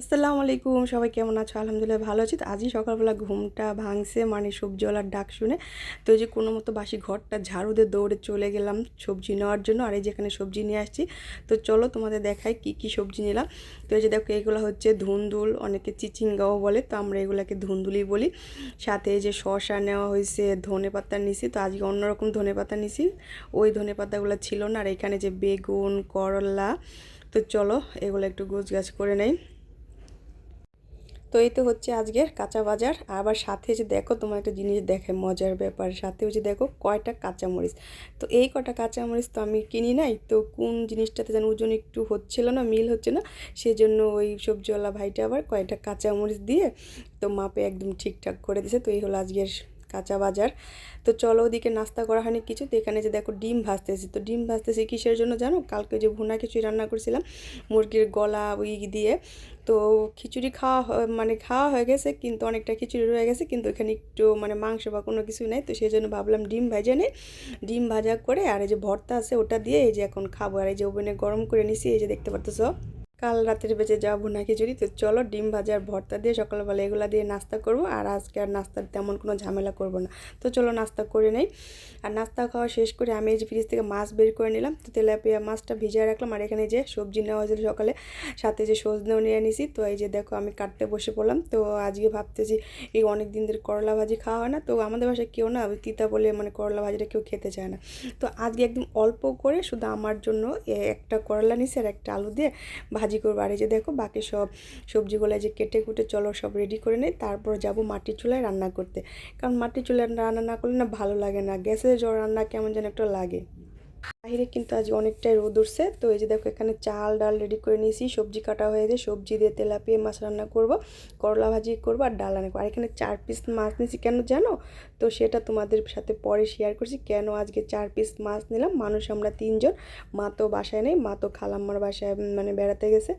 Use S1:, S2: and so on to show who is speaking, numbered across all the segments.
S1: আসসালামু আলাইকুম, সবাই কেমন আছো? আলহামদুলিল্লাহ ভালো আছি। তো আজই সকালবেলা ঘুমটা ভাঙছে মানে সবজিওয়ালার ডাক শুনে। তো যে কোনো মতো বাসি ঘরটা ঝাড়ু দিয়ে দৌড়ে চলে গেলাম সবজি নেওয়ার জন্য। আর এই যেখানে সবজি নিয়ে আসছি। তো চলো তোমাদের দেখাই কি কি সবজি নিলাম। তো এই যে দেখো, এগুলো হচ্ছে ধুন্দুল, অনেকে চিচিঙ্গাও বলে। তো আমরা এগুলাকে ধুন্দুলি বলি। সাথে যে শশা নেওয়া হয়েছে, ধনে পাতা নিছি। তো আজকে অন্যরকম ধনে পাতা নিছি। ওই ধনে পাতাগুলো ছিল না। আর এখানে যে বেগুন, করলা। তো চলো এগুলো একটু গোছ গাছ করে নেই। তো এই তো হচ্ছে আজকের কাঁচা বাজার। আবার সাথে যে দেখো তোমার একটা জিনিস দেখে, মজার ব্যাপার। সাথে হচ্ছে দেখো কয়টা কাঁচামরিচ। তো এই কটা কাঁচামরিচ তো আমি কিনি নাই, তো কোন জিনিসটাতে যেন ওজন একটু হচ্ছিল না, মিল হচ্ছে না, সেজন্য ওই সবজিওয়ালা ভাইটা আবার কয়টা কাঁচামরিচ দিয়ে তো মাপে একদম ঠিকঠাক করে দিছে। তো এই হলো আজকের কাঁচা বাজার। তো চলো ওদিকে নাস্তা করা হয়নি কিছু। তো এখানে যে দেখো ডিম ভাজতেছি। তো ডিম ভাজতেছি কিসের জন্য জানো? কালকে যে ভুনা খিচুড়ি রান্না করছিলাম মুরগির গলা ওই দিয়ে। তো খিচুড়ি খাওয়া মানে খাওয়া হয়ে গেছে, কিন্তু অনেকটা খিচুড়ি রয়ে গেছে, কিন্তু এখানে একটু মানে মাংস বা কোনো কিছু নেই। তো সেই জন্য ভাবলাম ডিম ভাজা নেই। ডিম ভাজা করে আর এই যে ভর্তা আছে ওটা দিয়ে এই যে এখন খাব। আর এই যে ওভেনে গরম করে নিছি, এই যে দেখতে পারতেছো? কাল রাতের বেঁচে যাওয়া ভুনা খিচুড়ি তো চলো ডিম ভাজার ভর্তা দিয়ে সকালবেলা এগুলা দিয়ে নাস্তা করব, আর আজকে আর নাস্তার তেমন কোনো ঝামেলা করব না। তো চলো নাস্তা করে নেই। আর নাস্তা খাওয়া শেষ করে আমি এই যে ফ্রিজ থেকে মাছ বের করে নিলাম, তো তেলাপিয়া মাছটা ভিজিয়ে রাখলাম, আর এখানে যে সবজি নেওয়া হয়েছিল সকালে, সাথে যে সজনেও নিয়ে নিছি। তো এই যে দেখো আমি কাটতে বসে পড়লাম, তো আজকে ভাবতেছি এই অনেক দিন ধরে করলা ভাজি খাওয়া হয় না, তো আমাদের বাসায় কেউ না ওই তিতা বলে মানে করলা ভাজিটা কেউ খেতে চায় না। তো আজকে একদম অল্প করে শুধু আমার জন্য একটা করলা নিছি আর একটা আলু দিয়ে করব। আর এই যে দেখো, বাকি সব সবজিগুলো যে কেটে কুটে চলো, সব রেডি করে নেই। তারপর যাব মাটির চুলায় রান্না করতে। কারণ মাটির চুলায় রান্না না করলে না ভালো লাগে না। গ্যাসে জল রান্না কেমন যেন একটা লাগে। বাইরে কিন্তু আজ অনেকটাই রোদ উঠছে। তো এই যে দেখো, এখানে চাল, ডাল রেডি করে নিয়েছি। সবজি কাটা হয়ে যায় সবজি দিয়ে তেলাপিয়ে মাছ রান্না করব, করলা ভাজি করব আর ডাল রান্না করব আর এখানে চার পিস মাছ নিয়েছি, কেন জানো? তো সেটা তোমাদের সাথে পরে শেয়ার করছি, কেন আজকে চার পিস মাছ নিলাম? মানুষ, আমরা তিনজন। মা তো বাসায় নেই, মা তো খালাম্মার বাসায় মানে বেড়াতে গেছে।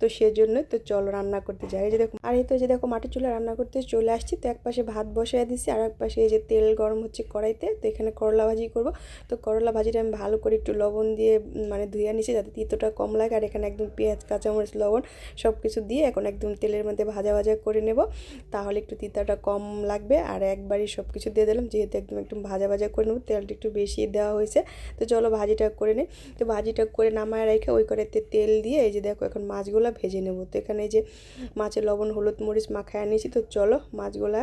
S1: তো সেজন্যই তো চলো রান্না করতে যাই। এই যে দেখো, আর এই তো যে দেখো মাটির চুলা রান্না করতে চলে আসছি। তো এক পাশে ভাত বসাই দিচ্ছি আর এক পাশে এই যে তেল গরম হচ্ছে কড়াইতে। তো এখানে করলা ভাজি করব। তো করলা ভাজিটা আমি ভালো করে একটু লবণ দিয়ে মানে ধুয়ে নিছি যাতে তিতোটা কম লাগে। আর এখানে একদম পেঁয়াজ, কাঁচামরিচ, লবণ সব কিছু দিয়ে এখন একদম তেলের মধ্যে ভাজা ভাজা করে নেব। তাহলে একটু তিতাটা কম লাগবে। আর একবারই সব কিছু দিয়ে দিলাম, যেহেতু একদম একদম ভাজা ভাজা করে নেব, তেলটা একটু বেশি দেওয়া হয়েছে। তো চলো ভাজিটা করে নিই। তো ভাজিটা করে নামায় রেখে ওই কড়াইতে তেল দিয়ে এই যে দেখো এখন মাছগুলো ভেজে নেব। তো এখানে যে মাছের লবণ, হলুদ, মরিচ মাখায় নিয়েছি। তো চলো মাছগুলা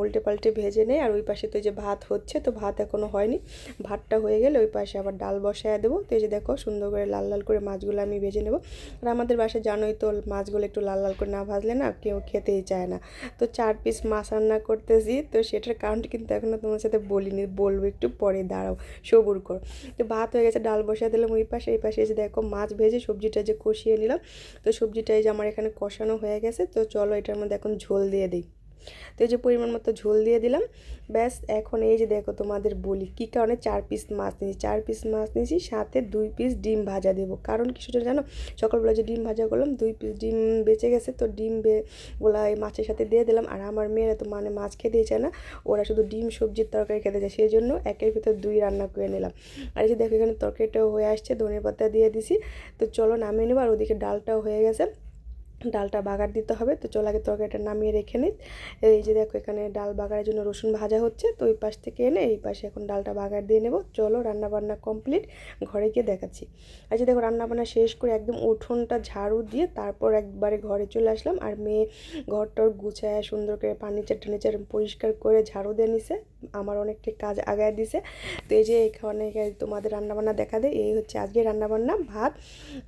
S1: উল্টে পাল্টে ভেজে নেই। আর ওই পাশে তো যে ভাত হচ্ছে, তো ভাত এখনও হয়নি। ভাতটা হয়ে গেলে ওই পাশে আবার ডাল বসায় দেবো। তো এই যে দেখো, সুন্দর করে লাল লাল করে মাছগুলো আমি ভেজে নেব। আর আমাদের বাসায় জানোই তো, মাছগুলো একটু লাল লাল করে না ভাজলে না কেউ খেতেই চায় না। তো চার পিস মাছ রান্না করতেছি, তো সেটার কারণটা কিন্তু এখনও তোমার সাথে বলিনি, বলব একটু পরে, দাঁড়াও, সবুর কর। তো ভাত হয়ে গেছে, ডাল বসায় দিলাম ওই পাশে, এই পাশে এসে দেখো, মাছ ভেজে সবজিটা যে কষিয়ে নিলাম। তো সবজিটা এই যে আমার এখানে কষানো হয়ে গেছে, তো চলো এটার মধ্যে এখন ঝোল দিয়ে দিই। তো এই যে পরিমাণ মতো ঝোল দিয়ে দিলাম। ব্যাস, এখন এই যে দেখো তোমাদের বলি, কী কারণে চার পিস মাছ নিয়েছি? চার পিস মাছ নিয়েছি, সাথে দুই পিস ডিম ভাজা দেবো। কারণ কি সেটা জানো? সকালবেলা যে ডিম ভাজা করলাম, দুই পিস ডিম বেঁচে গেছে, তো ডিম বে ওলা এই মাছের সাথে দিয়ে দিলাম। আর আমার মেয়েরা তো মানে মাছ খেতেই চায় না, ওরা শুধু ডিম, সবজির তরকারি খেতে চায়। সেই জন্য একের ভিতর দুই রান্না করে নিলাম। আর এই যে দেখো এখানে তরকারিটাও হয়ে আসছে ধনে পাতা দিয়ে দিছি। তো চলো নামিয়ে নেব, আর ওদিকে ডালটাও হয়ে গেছে। ডালটা বাগার দিতে হবে। তো চল আগে তরকারিটা নামিয়ে রেখে নিই এই যে দেখো এখানে ডাল বাগারের জন্য রসুন ভাজা হচ্ছে। তো ওই পাশ থেকে এনে এই পাশে এখন ডালটা বাগার দিয়ে নেব। চলো রান্নাবান্না কমপ্লিট। ঘরে গিয়ে দেখাচ্ছি। আচ্ছা দেখো রান্নাবান্না শেষ করে একদম উঠোনটা ঝাড়ু দিয়ে তারপর একবারে ঘরে চলে আসলাম। আর মেয়ে ঘরটর গুছায় সুন্দর করে ফার্নিচার টার্নিচার পরিষ্কার করে ঝাড়ু দিয়ে নিছে। আমার অনেকটা কাজ আগায় দিছে। তো এই যে এখানে তোমাদের রান্নাবান্না দেখা দেয় এই হচ্ছে আজকে রান্নাবান্না, ভাত,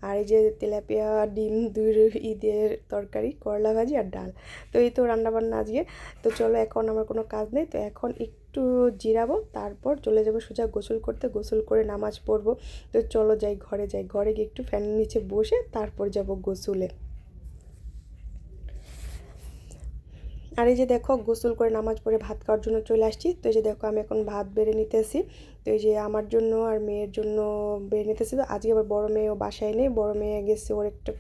S1: আর এই যে তেলাপিয়া, ডিম দুই ঈদের তরকারি, করলা ভাজি আর ডাল। তো এই তো রান্নাবান্না আজকে। তো চলো এখন আমার কোনো কাজ নেই, তো এখন একটু জিরাবো, তারপর চলে যাব সোজা গোসল করতে, গোসল করে নামাজ পড়ব। তো চলো যাই ঘরে যাই ঘরে গিয়ে একটু ফ্যানের নিচে বসে তারপর যাব গোসলে। আর এই যে দেখো, গোসল করে নামাজ পড়ে ভাত খাওয়ার জন্য চলে আসছি। তো এই যে দেখো, আমি এখন ভাত বেড়ে নিতেছি। তো এই যে আমার জন্য আর মেয়ের জন্য বেড়ে নিতেছি। তো আজকে আবার বড় মেয়েও বাসায় নেই। বড় মেয়ে গেছে, ওর একটা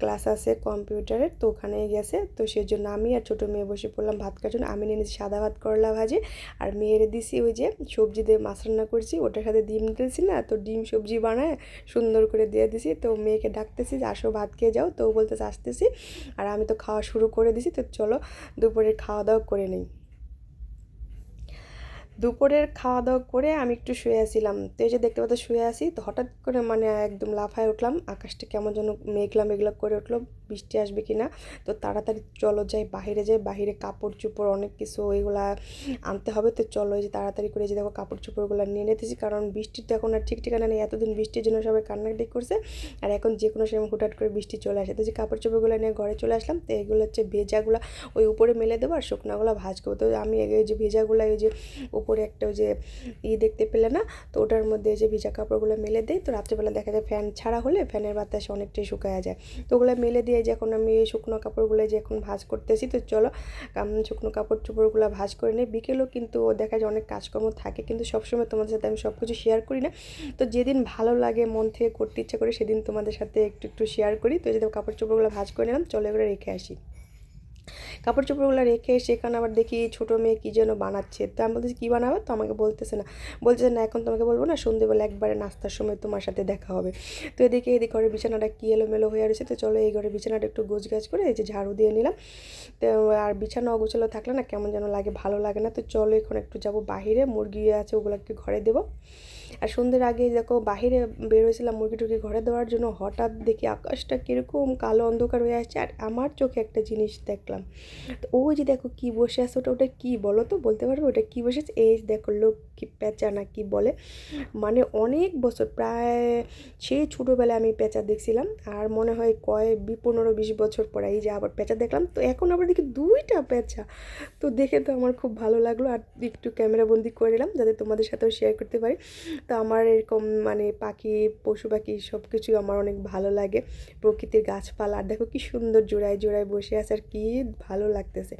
S1: ক্লাস আছে কম্পিউটারের, তো ওখানে গেছে। তো সেই জন্য আমি আর ছোটো মেয়ে বসে পড়লাম ভাত খাওয়ার জন্য। আমি নিয়ে নিয়েছি সাদা ভাত, করলা ভাজি। আর মেয়ের দিছি ওই যে সবজি দিয়ে মাছ রান্না করছি। ওটার সাথে ডিম দিয়েছি না, তো ডিম সবজি বানায় সুন্দর করে দিয়ে দিছি। তো মেয়েকে ডাকতেছি যে, আসো ভাত খেয়ে যাও। তো ও বলতেছে, আসতেছি। আর আমি তো খাওয়া শুরু করে দিছি। তো চলো দুপুরের খাওয়া দাওয়া করে নিই। দুপুরের খাওয়া দাওয়া করে আমি একটু শুয়ে আসছিলাম তো এই যে দেখতে পাচ্ছি শুয়ে আসি, তো হঠাৎ করে মানে একদম লাফায় উঠলাম। আকাশটা কেমন যেন মেঘলা মেঘলা করে উঠল। বৃষ্টি আসবে কি না তো তাড়াতাড়ি চলো যাই বাহিরে যাই, বাহিরে কাপড় চোপড় অনেক কিছু ওইগুলা আনতে হবে, তো চলো যে তাড়াতাড়ি করে যে দেখো কাপড় চোপড়গুলো নিয়ে নিতেছি, কারণ বৃষ্টির তো এখন আর ঠিক ঠিকানা নেই, এতদিন বৃষ্টির জন্য সবাই কান্নাকাটি করছে, আর এখন যে কোনো সময় হুটহাট করে বৃষ্টি চলে আসে, তো যে কাপড় চোপড়গুলো নিয়ে ঘরে চলে আসলাম, তো এগুলো হচ্ছে ভেজাগুলো ওই উপরে মেলে দেবো আর শুকনাগুলো ভাজ করব তো আমি এই যে ভেজাগুলো ওই যে উপরে একটা ওই যে ই দেখতে পেলে না, তো ওটার মধ্যে যে ভিজা কাপড়গুলো মেলে দেয় তো রাত্রেবেলা দেখা যায় ফ্যান ছাড়া হলে ফ্যানের বাতাসে অনেকটাই শুকায়া যায়, তো ওগুলো মেলে দিয়ে যখন আমি এই শুকনো কাপড়গুলো যে এখন ভাজ করতেছি, তো চলো শুকনো কাপড় চোপড়গুলো ভাজ করে নিই। বিকেলেও কিন্তু ও দেখা যায় অনেক কাজকর্ম থাকে, কিন্তু সবসময় তোমাদের সাথে আমি সব কিছু শেয়ার করি না। তো যেদিন ভালো লাগে, মন থেকে করতে ইচ্ছা করে, সেদিন তোমাদের সাথে একটু একটু শেয়ার করি। তো যদি কাপড় চোপড়গুলো ভাজ করে নিলাম, চলো এগুলো রেখে আসি। কাপড় চোপড়গুলো রেখে সেখানে আবার দেখি ছোটো মেয়ে কী যেন বানাচ্ছে। তো আমি বলতেছি, কী বানাবে? তো আমাকে বলতেছে না। বলছে, না, এখন তোমাকে বলব না সন্ধ্যেবেলা একবারে নাস্তার সময় তোমার সাথে দেখা হবে। তো এদিকে এদিকে ঘরের বিছানাটা কী এলোমেলো হয়ে রয়েছে, তো চলো এই ঘরের বিছানাটা একটু গোছ গাছ করে এই যে ঝাড়ু দিয়ে নিলাম। তো আর বিছানা অগোছালো থাকলে না কেমন যেন লাগে, ভালো লাগে না। তো চলো এখন একটু যাব বাহিরে মুরগি আছে ওগুলোকে ঘরে দেবো। আর সন্ধ্যের আগে দেখো বাহিরে বের হয়েছিলাম মুরগি টুরগি ঘরে দেওয়ার জন্য, হঠাৎ দেখি আকাশটা কীরকম কালো অন্ধকার হয়ে আসছে আর আমার চোখে একটা জিনিস দেখলাম। তো ওই যে দেখো কী বসে আছে, ওটা ওটা কী বলো তো? বলতে পারবে? ওটা কী বসেছে এই দেখো লোক কি পেঁচা না কি বলে? মানে অনেক বছর, প্রায় সেই ছোটোবেলায় আমি পেঁচা দেখছিলাম আর মনে হয় কয় বি, পনেরো, বিশ বছর পরে এই যে আবার পেঁচা দেখলাম। তো এখন আবার দেখি দুইটা পেঁচা। তো দেখে তো আমার খুব ভালো লাগল। আর একটু ক্যামেরাবন্দি করে নিলাম যাতে তোমাদের সাথেও শেয়ার করতে পারি। তো আমার এরকম মানে পাখি, পশু পাখি সব কিছুই আমার অনেক ভালো লাগে। প্রকৃতির গাছপালা, আর দেখো কি সুন্দর জোড়ায় জোড়ায় বসে আছে আর কি ভালো লাগতেছে।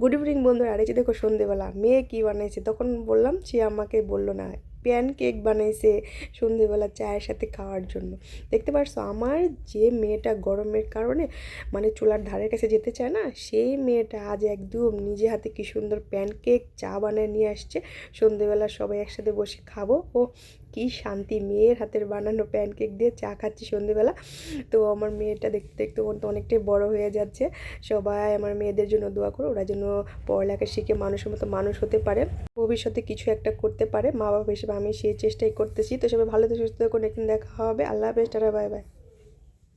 S1: গুড ইভিনিং বন্ধুরা, আর এই যে দেখো সন্ধেবেলা, মেয়ে কী বানাইছে? তখন বললাম, সে আমাকে বলল না। প্যান কেক বানাইছে সন্ধেবেলা চায়ের সাথে খাওয়ার জন্য। দেখতে পারছ, আমার যে মেয়েটা গরমের কারণে মানে চুলার ধারের কাছে যেতে চায় না, সেই মেয়েটা আজ একদম নিজে হাতে কী সুন্দর প্যান কেক চা বানায় নিয়ে আসছে। সন্ধেবেলা সবাই একসাথে বসে খাব। ও কি শান্তি, মেয়ের হাতের বানানো প্যানকেক দিয়ে চা খাচ্ছি সন্ধেবেলা। তো আমার মেয়েটা দেখতে দেখতে ওর তো অনেকটাই বড় হয়ে যাচ্ছে। সবাই আমার মেয়েদের জন্য দোয়া করো, ওরা যেন পড়ালেখা শিখে মানুষের মতো মানুষ হতে পারে। ভবিষ্যতে কিছু একটা করতে পারে মা বাবা হিসেবে আমি সেই চেষ্টাই করতেছি। তো সবাই ভালো সুস্থ করে দেখা হবে। আল্লাহ হাফেজ, টাটা, বাই বাই।